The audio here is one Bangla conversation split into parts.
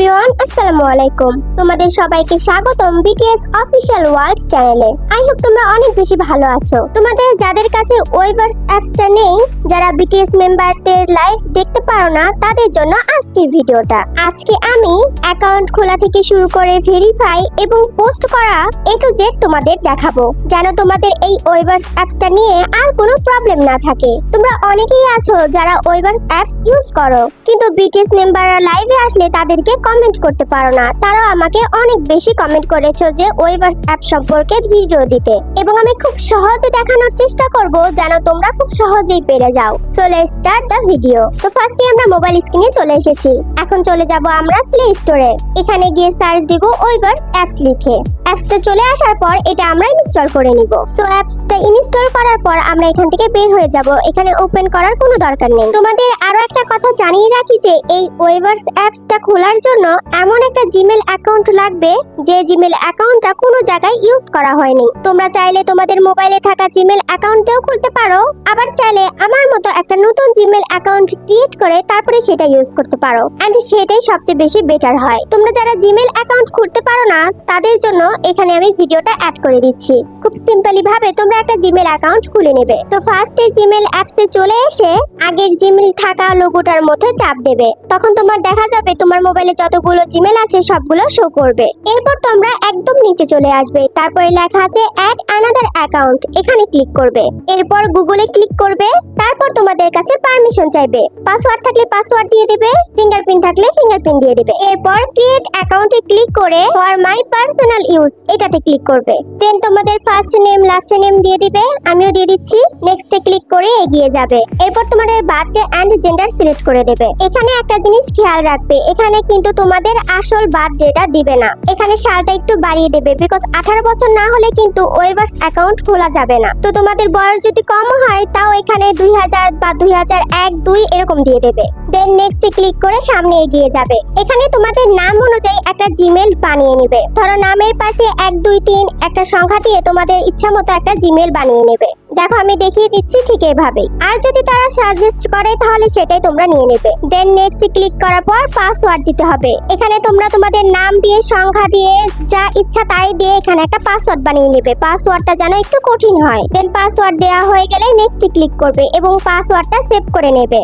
এভরিওয়ান আসসালামু আলাইকুম তোমাদের সবাইকে স্বাগতম বিটিএস অফিশিয়াল ওয়ার্ল্ড চ্যানেলে আই হোপ তোমরা অনেক বেশি ভালো আছো। তোমাদের যাদের কাছে ওয়েভার্স অ্যাপসটা নেই, যারা বিটিএস মেম্বারদের লাইভ দেখতে পারো না, তাদের জন্য আজকের ভিডিওটা। আজকে আমি অ্যাকাউন্ট খোলা থেকে শুরু করে ভেরিফাই এবং পোস্ট করা এ টু জেড তোমাদের দেখাবো। যেন তোমাদের এই ওয়েভার্স অ্যাপসটা নিয়ে আর কোনো প্রবলেম না থাকে। তোমরা অনেকেই আছো যারা ওয়েভার্স অ্যাপস ইউজ করো। কিন্তু বিটিএস মেম্বাররা লাইভে আসলে তাদেরকে কমেন্ট করতে পারো না। তারা আমাকে অনেক বেশি কমেন্ট করেছ যে ওয়েভার্স অ্যাপ সম্পর্কে ভিডিও দিতে। এবং আমি খুব সহজে দেখানোর চেষ্টা করব যেন তোমরা খুব সহজেই পেরে যাও। So let's start the video তো ফার্স্টে আমরা মোবাইল স্ক্রিনে চলে এসেছি। এখন চলে যাব আমরা প্লে স্টোরে এখানে গিয়ে সার্চ দিব ওয়েভার্স অ্যাপস লিখে। অ্যাপসটা চলে আসার পর এটা আমরা ইনস্টল করে নিব। সো অ্যাপসটা ইনস্টল করার পর আমরা এখান থেকে বের হয়ে যাব। এখানে ওপেন করার কোনো দরকার নেই। তোমাদের আরও একটা কথা জানিয়ে রাখি যে এই ওয়েভার্স অ্যাপসটা খোলার জন্য এমন একটা জিমেল অ্যাকাউন্ট লাগবে, যে জিমেল অ্যাকাউন্টটা কোনো জায়গায় ইউজ করা হয়নি। তোমরা চাইলে তোমাদের মোবাইলে থাকা জিমেল অ্যাকাউন্টেও খুলতে পারো, আবার চাইলে আমার মতো একটা নতুন জিমেল অ্যাকাউন্ট ক্রিয়েট করে তারপরে সেটা ইউজ করতে পারো। এন্ড সেটাই সবচেয়ে বেশি বেটার হয়। তোমরা যারা জিমেল অ্যাকাউন্ট খুলতে পারো না, তাদের জন্য এখানে আমি ভিডিওটা অ্যাড করে দিচ্ছি। খুব সিম্পলি ভাবে তোমরা একটা জিমেল অ্যাকাউন্ট খুলে নেবে। তো ফার্স্টে জিমেল অ্যাপসে চলে এসে আগের জিমেল থাকা লোগোটার মধ্যে চাপ দেবে। তখন তোমার দেখা যাবে তোমার মোবাইলে যতগুলো জিমেল আছে, সবগুলো শো করবে। এরপর তোমরা একদম নিচে চলে আসবে। তারপরে লেখা আছে অ্যাড আনাদার অ্যাকাউন্ট এখানে ক্লিক করবে। এরপর গুগলে ক্লিক করবে। তারপর তোমাদের কাছে পারমিশন চাইবে। পাসওয়ার্ড থাকলে পাসওয়ার্ড দিয়ে দিবে। ফিঙ্গারপ্রিন্ট থাকলে ফিঙ্গারপ্রিন্ট দিয়ে দিবে। এরপর ক্রিয়েট অ্যাকাউন্টে ক্লিক করে ফর মাই পার্সোনাল ইউজ এটাতে ক্লিক করবে। দেন তোমাদের ফার্স্ট নেম লাস্ট নেম দিয়ে দিবে। আমিও দিয়ে দিচ্ছি। নেক্সটে ক্লিক করে এগিয়ে যাবে। এরপর তোমাদের বার্থডে এন্ড জেন্ডার সিলেক্ট করে দেবে। এখানে একটা জিনিস খেয়াল রাখবে। এখানে কিন্তু তোমাদের আসল বার্থডেটা দিবে না। এখানে সালটা একটু বাড়িয়ে দেবে বিকজ আঠারো বছর না হলে কিন্তু ওয়েভার্স অ্যাকাউন্ট খোলা যাবে না। তো তোমাদের বয়স যদি কম হয়, তাও এখানে দুই হাজার বা দুই হাজার এক দুই এরকম দিয়ে দেবে। দেন নেক্সট ক্লিক করে সামনে এগিয়ে যাবে। এখানে তোমাদের নাম অনুযায়ী একটা জিমেল বানিয়ে নেবে। ধরো নামের পাশে এক, দুই, তিন একটা সংখ্যা দিয়ে তোমাদের ইচ্ছা মতো একটা জিমেল বানিয়ে নেবে। দেখো আমি দেখিয়ে দিচ্ছি ঠিক এভাবেই। আর যদি তারা সাজেস্ট করে, তাহলে সেটাই তোমরা নিয়ে নেবে। দেন নেক্সট ক্লিক করার পর পাসওয়ার্ড দিতে হবে। এখানে তোমরা তোমাদের নাম দিয়ে, সংখ্যা দিয়ে, যা ইচ্ছা তাই দিয়ে এখানে একটা পাসওয়ার্ড বানিয়ে নেবে। পাসওয়ার্ডটা যেন একটু কঠিন হয়। দেন পাসওয়ার্ড দেওয়া হয়ে গেলে নেক্সট ক্লিক করবে এবং পাসওয়ার্ডটা সেভ করে নেবে।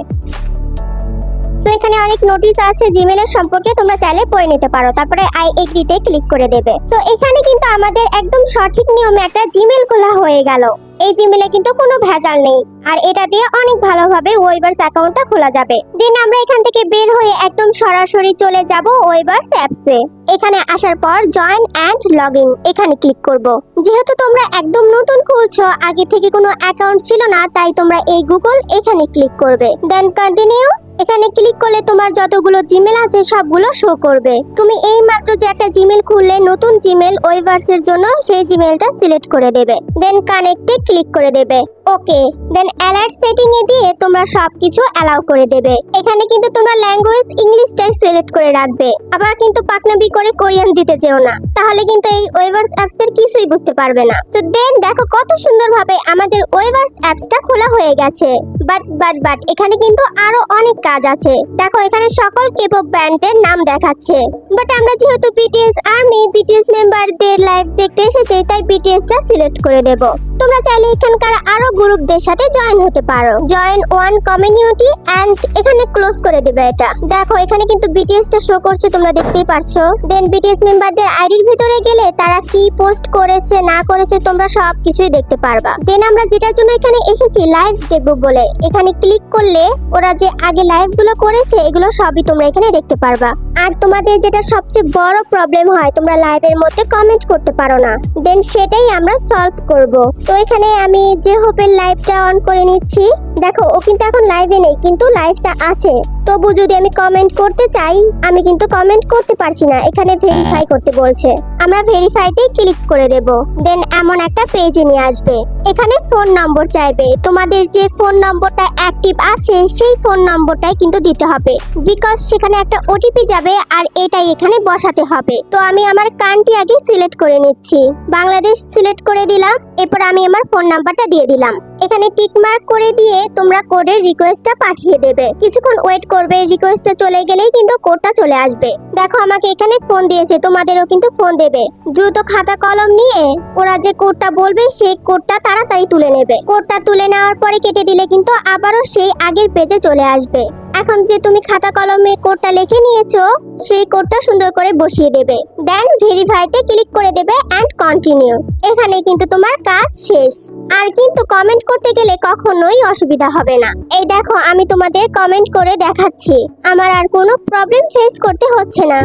তো এখানে অনেক নোটিশ আছে জিমেলের সম্পর্কে তোমরা চাইলে পড়ে নিতে পারো। তারপরে আই এগ্রিতে ক্লিক করে দেবে। তো এখানে কিন্তু আমাদের একদম সঠিক নিয়মে একটা জিমেল খোলা হয়ে গেল। এই জিমেলে কিন্তু কোনো ভেজাল নেই। আর এটা দিয়ে অনেক ভালোভাবে ওয়েবার্স অ্যাকাউন্টটা খোলা যাবে। দেন আমরা এখান থেকে বের হয়ে একদম সরাসরি চলে যাব ওয়েবার্স অ্যাপসে এখানে আসার পর জয়েন অ্যান্ড লগইন এখানে ক্লিক করব। যেহেতু তোমরা একদম নতুন খুলছো, আগে থেকে কোনো অ্যাকাউন্ট ছিল না, তাই তোমরা এই গুগল এখানে ক্লিক করবে। দেন কন্টিনিউ এখানে ক্লিক করলে তোমার যতগুলো জিমেল আছে, সবগুলো শো করবে। তুমি এই মাত্র যে একটা জিমেল খুললে, নতুন জিমেল ওয়েভার্সের জন্য সেই জিমেলটা সিলেক্ট করে দেবে। দেন কানেক্টে ক্লিক করে দেবে। ওকে দেন অ্যালার্ট সেটিং এ দিয়ে তোমরা সবকিছু অ্যালাউ করে দেবে। এখানে কিন্তু তোমরা ল্যাঙ্গুয়েজ ইংলিশটাই সিলেক্ট করে রাখবে। আবার কিন্তু পাকনাবি করে কোরিয়ান দিতে যেও না। তাহলে কিন্তু এই ওয়েভার্স অ্যাপস এর কিছুই বুঝতে পারবে না। তো দেন দেখো কত সুন্দরভাবে আমাদের ওয়েভার্স অ্যাপসটা খোলা হয়ে গেছে। বাট বাট বাট এখানে কিন্তু আরও অনেক কাজ আছে। দেখো এখানে সকল কেপপ ব্যান্ডের নাম দেখাচ্ছে। বাট আমরা যেহেতু বিটিএস আর্মি বিটিএস মেম্বারদের লাইভ দেখতে এসেছি, তাই বিটিএস টা সিলেক্ট করে দেব। তোমরা চাইলে এখানকার আরও গ্রুপদের সাথে জয়েন হতে পারো। জয়েন ওয়ান কমিউনিটি এন্ড এখানে ক্লোজ করে দেবে এটা। দেখো, এখানে কিন্তু বিটিএস টা শো করছে, তোমরা দেখতেই পারছ। দেন বিটিএস মেম্বারদের আইডির ভিতরে গেলে তারা কি পোস্ট করেছে, না করেছে, তোমরা সব কিছুই দেখতে পারবা। দেন আমরা যেটার জন্য এখানে এসেছি লাইভ দেখব বলে। এখানে ক্লিক করলে ওরা যে আগে লাইভগুলো করেছে, এগুলো সবই তোমরা এখানে দেখতে পারবা। আর তোমাদের যেটা সবচেয়ে বড় প্রবলেম হয়, তোমরা লাইভের মধ্যে কমেন্ট করতে পারো না। দেন সেটাই আমরা সলভ করব। তো এখানে আমি যে হোপের লাইভটা অন করে নিচ্ছি। দেখো, ও কিন্তু এখন লাইভে নেই, কিন্তু লাইভটা আছে। তবু যদি আমি কমেন্ট করতে চাই, আমি কিন্তু কমেন্ট করতে পারছি না। এখানে ভেরিফাই করতে বলছে। আমরা ভেরিফাইতে ক্লিক করে দেব। দেন এমন একটা পেজে নিয়ে আসবে। এখানে ফোন নম্বর চাইবে। তোমাদের যে ফোন নম্বরটা অ্যাক্টিভ আছে, সেই ফোন নম্বরটাই কিন্তু দিতে হবে। বিকজ সেখানে একটা ওটিপি যাবে আর এটাই এখানে বসাতে হবে। তো আমি আমার কান্ট্রি আগে সিলেক্ট করে নিচ্ছি। বাংলাদেশ সিলেক্ট করে দিলাম। এরপর আমি আমার ফোন নাম্বারটা দিয়ে দিলাম। এখানে টিক মার্ক করে দিয়ে তোমরা কোডের রিকোয়েস্টটা পাঠিয়ে দেবে। কিছুক্ষণ ওয়েট করবে রিকোয়েস্টটা চলে গেলেই কিন্তু কোডটা চলে আসবে। দেখো আমাকে এখানে ফোন দিয়েছে, তোমাদেরও কিন্তু ফোন দেবে। দ্রুত খাতা কলম নিয়ে ওরা যে কোডটা বলবে, সেই কোডটা তাড়াতাড়ি তুলে নেবে। কোডটা তুলে নেওয়ার পরে কেটে দিলে কিন্তু আবারও সেই আগের পেজে চলে আসবে। এখন যে তুমি খাতা কলমে কোডটা লিখে নিয়েছো, সেই কোডটা সুন্দর করে বসিয়ে দেবে। দেন ভেরিফাইতে ক্লিক করে দেবে এন্ড কন্টিনিউ এখানে কিন্তু তোমার কাজ শেষ। আর কিন্তু কমেন্ট করতে গেলে কখনোই অসুবিধা হবে না। এই দেখো, আমি তোমাদের কমেন্ট করে দেখাচ্ছি। আমার আর কোনো প্রবলেম ফেস করতে হচ্ছে না।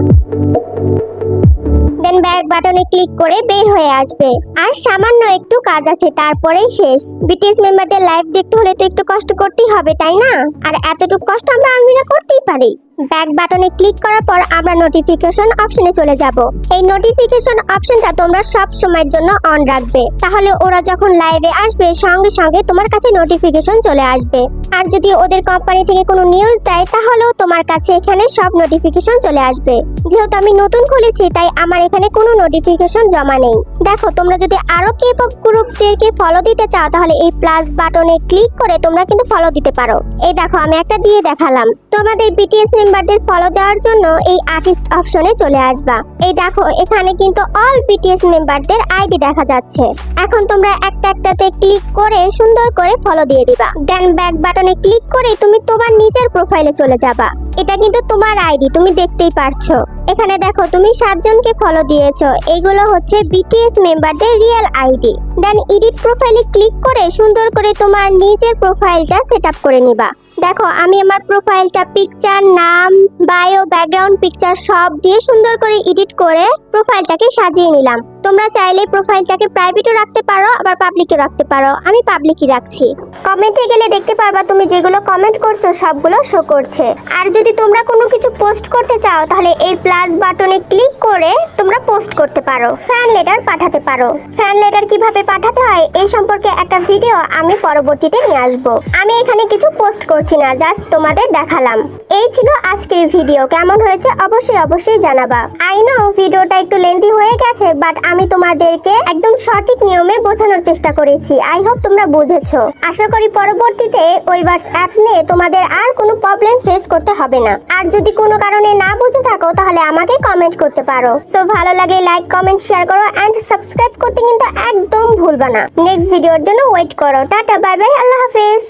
দেন ব্যাক বাটনে ক্লিক করে বের হয়ে আসবে। আর সামান্য একটু কাজ আছে, তারপরেই শেষ। বিটিএস মেম্বারদের লাইভ দেখতে হলে তো একটু কষ্ট করতেই হবে, তাই না? আর এতটুকু কষ্ট আমরা আলমিরা করতেই পারি। ব্যাক বাটনে ক্লিক করার পর আমরা নোটিফিকেশন অপশনে চলে যাব। এই নোটিফিকেশন অপশনটা তোমরা সব সময়ের জন্য অন রাখবে। তাহলে ওরা যখন লাইভে আসবে, সঙ্গে সঙ্গে তোমার কাছে নোটিফিকেশন চলে আসবে। আর যদি ওদের কোম্পানি থেকে কোনো নিউজ দেয়, তাহলেও তোমার কাছে এখানে সব নোটিফিকেশন চলে আসবে। যেহেতু আমি নতুন খুলেছি, তাই আমার এখানে কোনো নোটিফিকেশন জমা নেই। দেখো, তোমরা যদি আরও কে পপ গ্রুপদেরকে ফলো দিতে চাও, তাহলে এই প্লাস বাটনে ক্লিক করে তোমরা কিন্তু ফলো দিতে পারো। এই দেখো, আমি একটা দিয়ে দেখালাম। তোমাদের বিটিএস মেম্বারদের ফলো দেওয়ার জন্য এই আর্টিস্ট অপশনে চলে আসবা। এই দেখো, এখানে কিন্তু অল বিটিএস মেম্বারদের আইডি দেখা যাচ্ছে। এখন তোমরা একটা একটাতে ক্লিক করে সুন্দর করে ফলো দিয়ে দিবা। দেন ব্যাক বাটনে ক্লিক করে তুমি তোমার নিজের প্রোফাইলে চলে যাবা। এটা কিন্তু তোমার আইডি তুমি দেখতেই পারছ। এখানে দেখো, তুমি সাতজনকে ফলো দিয়েছ। এইগুলো হচ্ছে বিটিএস মেম্বারদের রিয়েল আইডি দেন এডিট প্রোফাইলে ক্লিক করে সুন্দর করে তোমার নিজের প্রোফাইলটা সেট করে নিবা। দেখো, আমি আমার প্রোফাইলটা পিকচার নাম বায়ো ব্যাকগ্রাউন্ড পিকচার সব দিয়ে সুন্দর করে এডিট করে প্রোফাইলটাকে সাজিয়ে নিলাম। তোমরা চাইলে প্রোফাইলটাকে প্রাইভেটও রাখতে পারো, আবার পাবলিকও রাখতে পারো। আমি পাবলিকই রাখছি। কমেন্টে গেলে দেখতে পারবা তুমি যেগুলো কমেন্ট করছ, সবগুলো শো করছে। আর যদি তোমরা কোনো কিছু পোস্ট করতে চাও, তাহলে এই প্লাস বাটনে ক্লিক করে তোমরা পোস্ট করতে পারো। ফ্যান লেটার পাঠাতে পারো। ফ্যান লেটার কীভাবে পাঠাতে হয়, এই সম্পর্কে একটা ভিডিও আমি পরবর্তীতে নিয়ে আসব। আমি এখানে কিছু পোস্ট করছি না জাস্ট তোমাদের দেখালাম। এই ছিল আজকের ভিডিও কেমন হয়েছে অবশ্যই অবশ্যই জানাবা। আই নো ভিডিওটা একটু লেন্দি হয়ে গেছে বাট আমি তোমাদেরকে একদম সঠিক নিয়মে বোঝানোর চেষ্টা করেছি। আই হোপ তোমরা বুঝেছ। আশা করি পরবর্তীতে ওইভার্স অ্যাপস নিয়ে তোমাদের আর কোনো প্রবলেম ফেস করতে হবে না। আর যদি কোনো কারণে না বুঝে থাকো, তাহলে আমাকে কমেন্ট করতে পারো। সো ভালো লাগে লাইক কমেন্ট শেয়ার করো এন্ড সাবস্ক্রাইব করতে কিন্তু একদম ভুলবা না। নেক্সট ভিডিওর জন্য ওয়েট করো। টাটা বাই বাই আল্লাহ হাফেজ।